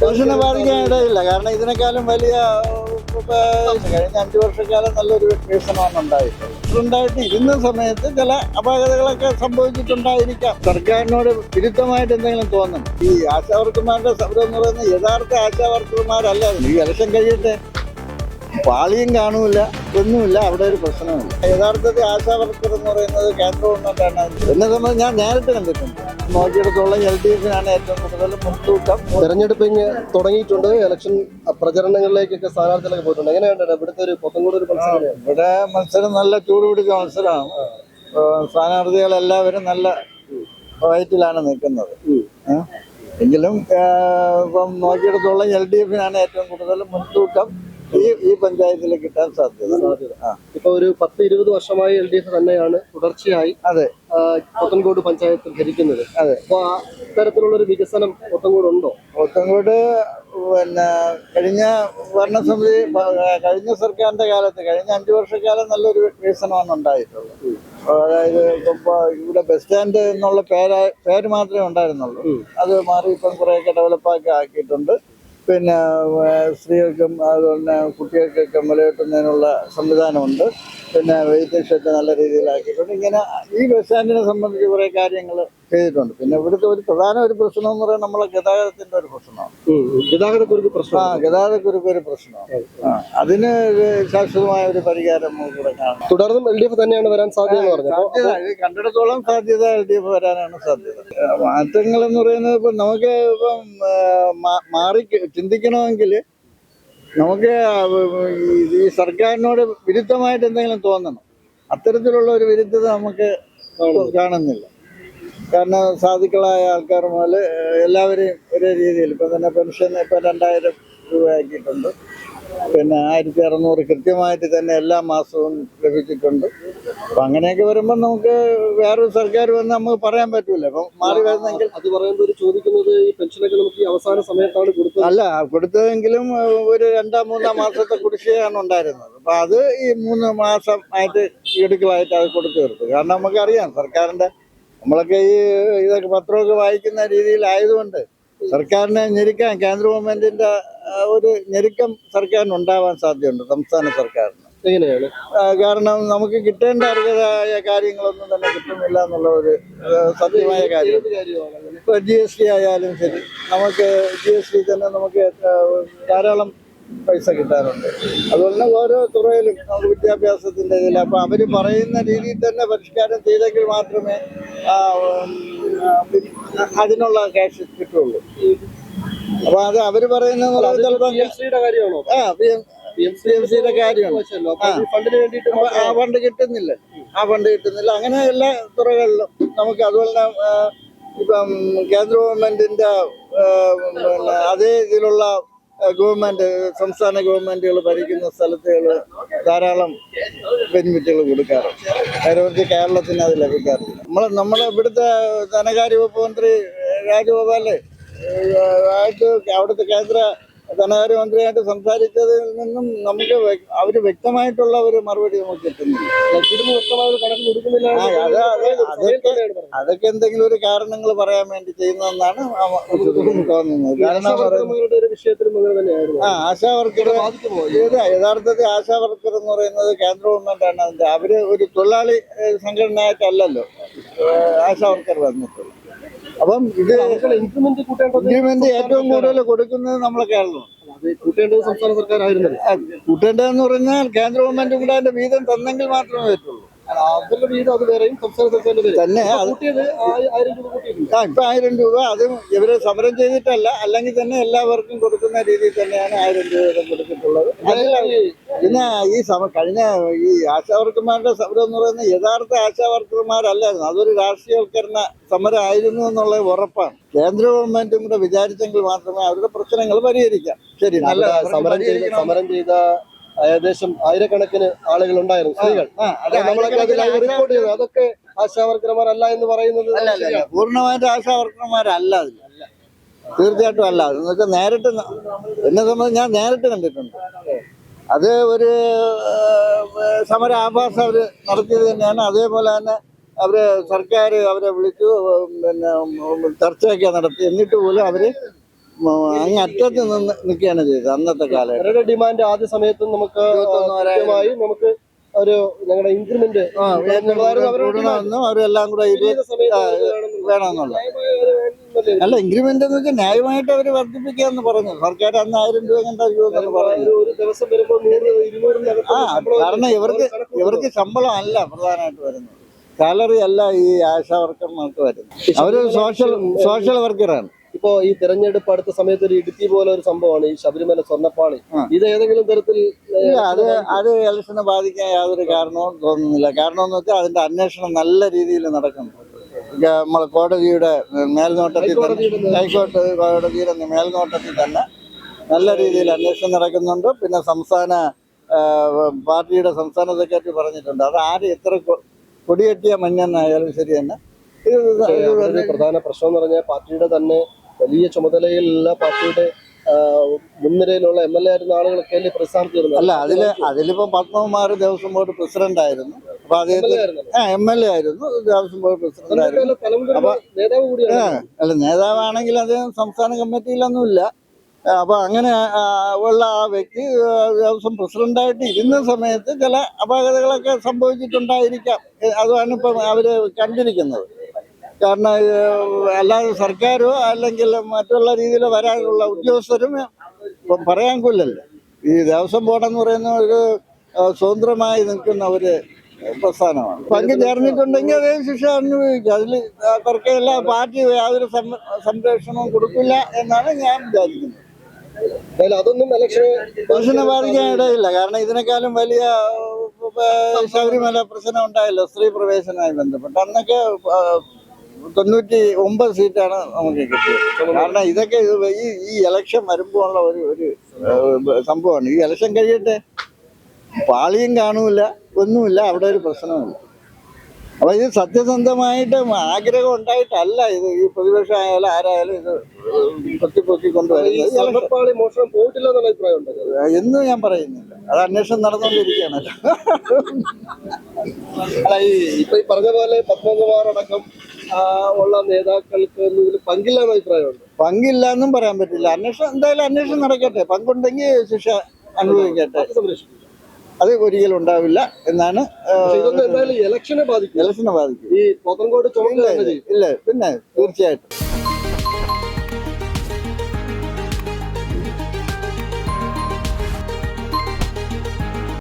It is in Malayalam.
പെൻഷനെ ബാധിക്കാൻ ഇടയില്ല കാരണം ഇതിനേക്കാളും വലിയ കഴിഞ്ഞ അഞ്ചു വർഷക്കാലം നല്ലൊരു വികസനമാണ് ഉണ്ടായിട്ടുള്ളത് ഉണ്ടായിട്ട് ഇരുന്ന സമയത്ത് ചില അപാകതകളൊക്കെ സംഭവിച്ചിട്ടുണ്ടായിരിക്കാം. സർക്കാരിനോട് വിരുദ്ധമായിട്ട് എന്തെങ്കിലും തോന്നുന്നു ഈ ആശാവർക്കർമാരുടെ സമരം എന്ന് പറയുന്നത് യഥാർത്ഥ ആശാവർക്കർമാരല്ല ഈ ഇലക്ഷൻ കഴിയട്ടെ. പാളിയും കാണൂല ഒന്നുമില്ല അവിടെ ഒരു പ്രശ്നമില്ല യഥാർത്ഥത്തിൽ ആശാവർക്കർ എന്ന് പറയുന്നത് കേന്ദ്ര ഗവൺമെന്റാണ് എന്നെ സംബന്ധിച്ച് ഞാൻ നേരിട്ട് കണ്ടിട്ടുണ്ട്. നോക്കിയെടുത്തോളം എൽ ഡി എഫിനാണ് ഏറ്റവും കൂടുതൽ മുൻതൂക്കം. തെരഞ്ഞെടുപ്പ് ഇങ്ങ് തുടങ്ങിയിട്ടുണ്ട്. ഇലക്ഷൻ പ്രചരണങ്ങളിലേക്കൊക്കെ സ്ഥാനാർത്ഥികളൊക്കെ പോയിട്ടുണ്ട്. എങ്ങനെയാണ് ഇവിടുത്തെ ഒരു പൊത്തൻകൂട് ഒരു മത്സരം ഇവിടെ മത്സരം നല്ല ചൂട് പിടിച്ച മത്സരമാണ്. സ്ഥാനാർത്ഥികളെല്ലാവരും നല്ല വയറ്റിലാണ് നിൽക്കുന്നത്. എങ്കിലും ഇപ്പം നോക്കിയെടുത്തോളം എൽ ഡി എഫിനാണ് ഏറ്റവും കൂടുതൽ മുൻതൂക്കം. ഈ ഈ പഞ്ചായത്തിൽ കിട്ടാൻ സാധ്യത. ഇപ്പൊ ഒരു പത്ത് ഇരുപത് വർഷമായി എൽ ഡി എഫ് തന്നെയാണ് തുടർച്ചയായി അതെ. പൊത്തൻകോട് പോത്തൻകോട് പഞ്ചായത്ത് ഭരിക്കുന്നത്. അതെ. അപ്പൊ ആ ഇത്തരത്തിലുള്ള ഒരു വികസനം പോത്തൻകോട് ഉണ്ടോ പൊത്തൻകോട് പിന്നെ കഴിഞ്ഞ ഭരണസമിതി കഴിഞ്ഞ സർക്കാരിന്റെ കാലത്ത് കഴിഞ്ഞ അഞ്ചു വർഷക്കാലം നല്ലൊരു വികസനമാണ് ഉണ്ടായിട്ടുള്ളത്. അതായത് ഇപ്പൊ ഇവിടെ ബസ് സ്റ്റാൻഡ് എന്നുള്ള പേര് പേര് മാത്രമേ ഉണ്ടായിരുന്നുള്ളൂ. അത് മാറി ഇപ്പം കുറെയൊക്കെ ഡെവലപ്പാക്കി ആക്കിയിട്ടുണ്ട്. പിന്നെ സ്ത്രീകൾക്കും അതുപോലെ കുട്ടികൾക്കൊക്കെ മുലയൂട്ടുന്നതിനുള്ള സംവിധാനമുണ്ട്. പിന്നെ വെയിറ്റിംഗ് ഷെഡ് നല്ല രീതിയിലാക്കിയിട്ടുണ്ട്. ഇങ്ങനെ ഈ ബസ് സ്റ്റാൻഡിനെ സംബന്ധിച്ച് കുറേ കാര്യങ്ങൾ ചെയ്തിട്ടുണ്ട്. പിന്നെ ഇവിടുത്തെ ഒരു പ്രധാന ഒരു പ്രശ്നം എന്ന് പറയുന്നത് നമ്മളെ ഗതാഗതത്തിന്റെ ഒരു പ്രശ്നമാണ്. ഗതാഗതക്കുറിച്ച് ആ ഗതാഗതക്കുരുക്ക് ഒരു പ്രശ്നമാണ്. അതിന് ശാശ്വതമായ ഒരു പരിഹാരം കാണാം. തുടർന്നും എൽ ഡി എഫ് തന്നെയാണ് വരാൻ സാധ്യത കണ്ടിടത്തോളം സാധ്യത എൽ ഡി എഫ് വരാനാണ് സാധ്യത. മാറ്റങ്ങൾ എന്ന് പറയുന്നത് ഇപ്പം നമുക്ക് ഇപ്പം മാറി ചിന്തിക്കണമെങ്കിൽ നമുക്ക് ഈ സർക്കാരിനോട് വിരുദ്ധമായിട്ട് എന്തെങ്കിലും തോന്നണം. അത്തരത്തിലുള്ള ഒരു വിരുദ്ധത നമുക്ക് കാണുന്നില്ല. കാരണം സാധുക്കളായ ആൾക്കാർ മുതൽ എല്ലാവരെയും ഒരേ രീതിയിൽ. ഇപ്പം തന്നെ പെൻഷൻ ഇപ്പം രണ്ടായിരം രൂപയാക്കിയിട്ടുണ്ട്. പിന്നെ ആയിരത്തി അറുന്നൂറ് കൃത്യമായിട്ട് തന്നെ എല്ലാ മാസവും ലഭിച്ചിട്ടുണ്ട്. അപ്പം അങ്ങനെയൊക്കെ വരുമ്പോൾ നമുക്ക് വേറൊരു സർക്കാർ വന്ന് നമുക്ക് പറയാൻ പറ്റൂല. അപ്പം മാറി വരുന്നെങ്കിൽ അത് പറയുമ്പോൾ ചോദിക്കുന്നത് ഈ പെൻഷനൊക്കെ നമുക്ക് ഈ അവസാന സമയത്താണ് കൊടുത്തത്. അല്ല കൊടുത്തതെങ്കിലും ഒരു രണ്ടാം മൂന്നാം മാസത്തെ കുടിശ്ശികയാണ് ഉണ്ടായിരുന്നത്. അപ്പം അത് ഈ മൂന്ന് മാസം ആയിട്ട് എടുക്കലായിട്ട് അത് കൊടുത്തു തീർത്തു. കാരണം നമുക്കറിയാം സർക്കാരിന്റെ നമ്മളൊക്കെ ഈ ഇതൊക്കെ പത്രമൊക്കെ വായിക്കുന്ന രീതിയിലായതുകൊണ്ട് സർക്കാരിനെ ഞെരുക്കാൻ കേന്ദ്ര ഗവൺമെന്റിന്റെ ഒരു ഞെരുക്കം സർക്കാരിന് ഉണ്ടാവാൻ സാധ്യതയുണ്ട് സംസ്ഥാന സർക്കാരിന്. എങ്ങനെയാണ്? കാരണം നമുക്ക് കിട്ടേണ്ട അർഹതയായ കാര്യങ്ങളൊന്നും തന്നെ കിട്ടുന്നില്ല എന്നുള്ള ഒരു സത്യമായ കാര്യം? ഇപ്പൊ ജി എസ് ടി ആയാലും ശരി നമുക്ക് ജി എസ് ടി തന്നെ നമുക്ക് ധാരാളം പൈസ കിട്ടാറുണ്ട്. അതുപോലെ തന്നെ ഓരോ തുറയിലും നമുക്ക് വിദ്യാഭ്യാസത്തിന്റെ ഇതിൽ അപ്പോൾ അവർ പറയുന്ന രീതിയിൽ തന്നെ പരിഷ്കാരം ചെയ്തെങ്കിൽ മാത്രമേ അതിനുള്ള ക്യാഷ് കിട്ടുള്ളൂ. അപ്പോൾ അത് അവർ പറയുന്നത് കാര്യമാണോ? ആ പി എം എം സിയുടെ കാര്യമാണ്. ആ. ഫണ്ട് കിട്ടുന്നില്ല. ആ ഫണ്ട് കിട്ടുന്നില്ല. അങ്ങനെ എല്ലാ തുറകളിലും നമുക്ക് അതുപോലെ തന്നെ, ഇപ്പം കേന്ദ്ര ഗവൺമെന്റിന്റെ അതേ ഇതിലുള്ള ഗവൺമെന്റ് സംസ്ഥാന ഗവൺമെന്റുകൾ ഭരിക്കുന്ന സ്ഥലത്തുകൾ ധാരാളം ബെനിഫിറ്റുകൾ കൊടുക്കാറുണ്ട്. നേരെ കേരളത്തിന് അത് ലഭിക്കാറില്ല. നമ്മൾ നമ്മളെ ഇവിടുത്തെ ധനകാര്യ വകുപ്പ് മന്ത്രി രാജഗോപാൽ ഏഹ്, ആയിട്ട് അവിടുത്തെ കേന്ദ്ര ധനകാര്യമന്ത്രിയായിട്ട് സംസാരിച്ചതിൽ നിന്നും നമുക്ക് അവർ അവർ വ്യക്തമായിട്ടുള്ള ഒരു മറുപടി നമുക്ക് കിട്ടുന്നില്ല. അതൊക്കെ എന്തെങ്കിലും ഒരു കാരണങ്ങൾ പറയാൻ വേണ്ടി ചെയ്യുന്നതെന്നാണ് തോന്നുന്നത്. ആ ആശാ വർക്കർ ഇത് യഥാർത്ഥത്തിൽ ആശാ വർക്കർ എന്ന് പറയുന്നത് കേന്ദ്ര ഗവൺമെന്റ് ആണ്. അതിന്റെ അവർ ഒരു തൊഴിലാളി സംഘടനയായിട്ടല്ലല്ലോ ആശാവർക്കർ ആശാ വർക്കർ വന്നിട്ടുള്ളത്. അപ്പം ഇത് ഇൻക്രിമെന്റ് കൂട്ടേണ്ടത് ഇൻക്രിമെന്റ് ഏറ്റവും കൂടുതൽ കൊടുക്കുന്നത് നമ്മളെ കേരളമാണ്. കൂട്ടേണ്ടത് സംസ്ഥാന സർക്കാരായിരുന്നല്ലോ. കൂട്ടേണ്ടതെന്ന് പറഞ്ഞാൽ കേന്ദ്ര ഗവൺമെന്റ് കൂടെ അതിന്റെ വീതം തന്നെങ്കിൽ മാത്രമേ പറ്റുള്ളൂ. അവരുടെ വീതം അത് വേറെയും സംസ്ഥാന സർക്കാരിന്റെ വേറെ തന്നെ കൂട്ടിയത് ആയി- ആയിരം രൂപ കൂട്ടിയിട്ടുണ്ട്. ആ ഇപ്പൊ ആയിരം രൂപ അത് ഇവർ സമരം ചെയ്തിട്ടല്ല അല്ലെങ്കിൽ തന്നെ എല്ലാവർക്കും കൊടുക്കുന്ന രീതിയിൽ തന്നെയാണ് ആയിരം രൂപ കൊടുത്തിട്ടുള്ളത്. പിന്നെ ഈ സമ കഴിഞ്ഞ ഈ ആശാവർക്കർമാരുടെ സമരം എന്ന് പറയുന്നത് യഥാർത്ഥ ആശാവർക്കർമാരല്ലായിരുന്നു അതൊരു രാഷ്ട്രീയവൽക്കരണ സമരം ആയിരുന്നു എന്നുള്ളത് ഉറപ്പാണ്. കേന്ദ്ര ഗവൺമെന്റും കൂടെ വിചാരിച്ചെങ്കിൽ മാത്രമേ അവരുടെ പ്രശ്നങ്ങൾ പരിഹരിക്കാം. ശരി നല്ല സമരം ചെയ്ത സമരം ചെയ്ത ഏകദേശം ആയിരക്കണക്കിന് ആളുകൾ ഉണ്ടായിരുന്നു സ്ത്രീകൾ. നമ്മളൊക്കെ അത് ലൈവ് റിപ്പോർട്ട് ചെയ്തു. അതൊക്കെ ആശാവർക്കർമാരല്ല എന്ന് പറയുന്നത് പൂർണമായിട്ട് ആശാവർക്കർമാരല്ല അതിൽ. തീർച്ചയായിട്ടും അല്ല. വെച്ചാൽ നേരിട്ട് എന്നെ സംബന്ധിച്ച് ഞാൻ നേരിട്ട് കണ്ടിട്ടുണ്ട്. അത് ഒരു സമര ആഭാസം അവർ നടത്തിയത് തന്നെയാണ്. അതേപോലെ തന്നെ അവർ സർക്കാർ അവരെ വിളിച്ചു പിന്നെ ചർച്ചയൊക്കെ നടത്തി. എന്നിട്ട് പോലും അവർ അറ്റത്ത് നിന്ന് നിൽക്കുകയാണ് ചെയ്തത് അന്നത്തെ കാലം ഡിമാൻഡ് ആദ്യ സമയത്തും നമുക്ക് കൃത്യമായി നമുക്ക് ഒരു ഞങ്ങളുടെ ഇൻക്രിമെന്റ് കൂടണമെന്നും അവരെല്ലാം കൂടെ വേണമെന്നുള്ള അല്ല ഇൻക്രിമെന്റ് എന്ന് വെച്ചാൽ ന്യായമായിട്ട് അവർ വർദ്ധിപ്പിക്കാന്ന് പറഞ്ഞു. സർക്കാർ അന്ന് ആയിരം രൂപ കണ്ട രൂപ പറഞ്ഞു. ആ കാരണം ഇവർക്ക് ഇവർക്ക് ശമ്പളം അല്ല പ്രധാനമായിട്ട് വരുന്നത്. സാലറി അല്ല ഈ ആശാ വർക്കർമാർക്ക് വരുന്നത്. അവർ സോഷ്യൽ സോഷ്യൽ വർക്കറാണ് ഇപ്പോ ഈ തെരഞ്ഞെടുപ്പ് അടുത്ത സമയത്ത് ഒരു ഇടുക്കി പോലെ ഒരു സംഭവമാണ് ഈ ശബരിമല സ്വർണപ്പാളി. ഇത് ഏതെങ്കിലും തരത്തിൽ അത് അത് ഇലക്ഷനെ ബാധിക്കാൻ യാതൊരു കാരണവും തോന്നുന്നില്ല. കാരണം എന്ന് വെച്ചാൽ അതിന്റെ അന്വേഷണം നല്ല രീതിയിൽ നടക്കുന്നു. ഗ- നമ്മളെ കോടതിയുടെ മേൽനോട്ടത്തിൽ തന്നെ ഹൈക്കോടതി കോടതിയുടെ മേൽനോട്ടത്തിൽ തന്നെ നല്ല രീതിയിൽ അന്വേഷണം നടക്കുന്നുണ്ട്. പിന്നെ സംസ്ഥാന പാർട്ടിയുടെ സംസ്ഥാന സെക്രട്ടറി പറഞ്ഞിട്ടുണ്ട്. അത് ആര് എത്ര കൊടിയെട്ടിയ മഞ്ഞെന്നായാലും ശരി തന്നെ. പ്രധാന പ്രശ്നം എന്ന് പറഞ്ഞാൽ പാർട്ടിയുടെ തന്നെ വലിയ ചുമതലയിലുള്ള പാർട്ടിയുടെ മുൻനിരയിലുള്ള എം എൽ എ ആയിരുന്ന ആളുകളൊക്കെ അല്ലേ പ്രസ്ഥാനത്ത് വരുന്നത് അല്ല അതിൽ അതിലിപ്പോ പത്മകുമാർ ദേവസ്വം ബോർഡ് പ്രസിഡന്റ് ആയിരുന്നു അപ്പൊ അദ്ദേഹത്തിന് എം എൽ എ ആയിരുന്നു. ദേവസ്വം ബോർഡ് പ്രസിഡന്റ് ആയിരുന്നു അപ്പൊ അല്ല നേതാവാണെങ്കിൽ അദ്ദേഹം സംസ്ഥാന കമ്മിറ്റിയിലൊന്നുമില്ല. അപ്പൊ അങ്ങനെ ഉള്ള ആ വ്യക്തി ദേവസ്വം പ്രസിഡന്റായിട്ട് ഇരുന്ന സമയത്ത് ചില അപാകതകളൊക്കെ സംഭവിച്ചിട്ടുണ്ടായിരിക്കാം. അതാണ് ഇപ്പം അവർ കണ്ടിരിക്കുന്നത്. കാരണം അല്ലാതെ സർക്കാരോ അല്ലെങ്കിൽ മറ്റുള്ള രീതിയിൽ വരാനുള്ള ഉദ്യോഗസ്ഥരും ഇപ്പം പറയാൻ കൊല്ലല്ലോ ഈ ദേവസ്വം ബോർഡ് എന്ന് പറയുന്ന ഒരു സ്വതന്ത്രമായി നിൽക്കുന്ന ഒരു പ്രസ്ഥാനമാണ്. പങ്ക് ചേർന്നിട്ടുണ്ടെങ്കിൽ അതേ ശിക്ഷ അനുഭവിക്കും. അതിൽ തർക്കമില്ല പാർട്ടി യാതൊരു സംരക്ഷണവും കൊടുക്കില്ല എന്നാണ് ഞാൻ വിചാരിക്കുന്നത്. അതൊന്നും ഇലക്ഷന് ബാധിക്കാൻ ഇടയില്ല. കാരണം ഇതിനേക്കാളും വലിയ ശബരിമല പ്രശ്നം ഉണ്ടായില്ല സ്ത്രീ പ്രവേശനവുമായി ബന്ധപ്പെട്ട്. അന്നൊക്കെ തൊണ്ണൂറ്റി ഒമ്പത് സീറ്റാണ് നമുക്ക് കിട്ടിയത്. കാരണം ഇതൊക്കെ ഈ ഈ ഇലക്ഷൻ വരുമ്പോൾ ഉള്ള ഒരു ഒരു സംഭവമാണ്. ഈ ഇലക്ഷൻ കഴിയട്ടെ. പാളിയും കാണൂല ഒന്നുമില്ല അവിടെ ഒരു പ്രശ്നമില്ല അപ്പൊ ഇത് സത്യസന്ധമായിട്ട് ആഗ്രഹം ഉണ്ടായിട്ടല്ല ഇത്. ഈ പ്രതിപക്ഷം ആയാലും ആരായാലും ഇത് പൊത്തി പൊക്കി കൊണ്ടുവരുന്നത് എന്നും ഞാൻ പറയുന്നില്ല. അത് അന്വേഷണം നടന്നുകൊണ്ടിരിക്കുകയാണല്ലോ അല്ല ഈ ഇപ്പൊ ഈ പറഞ്ഞ പോലെ പത്മകുമാർ അടക്കം ഉള്ള നേതാക്കൾക്ക് പങ്കില്ലാന്ന് പങ്കില്ല എന്ന അഭിപ്രായമുണ്ട്? പങ്കില്ല എന്നും പറയാൻ പറ്റില്ല. അന്വേഷണം എന്തായാലും അന്വേഷണം നടക്കട്ടെ. പങ്കുണ്ടെങ്കിൽ ശിക്ഷ അനുഭവിക്കട്ടെ. അത് ഒരിക്കലും ഉണ്ടാവില്ല എന്നാണ് ഇലക്ഷനെ ബാധിക്കും. ഇലക്ഷനെ ബാധിക്കും. ഈ പോത്തൻകോട് തന്നെ ഇല്ല പിന്നെ തീർച്ചയായിട്ടും.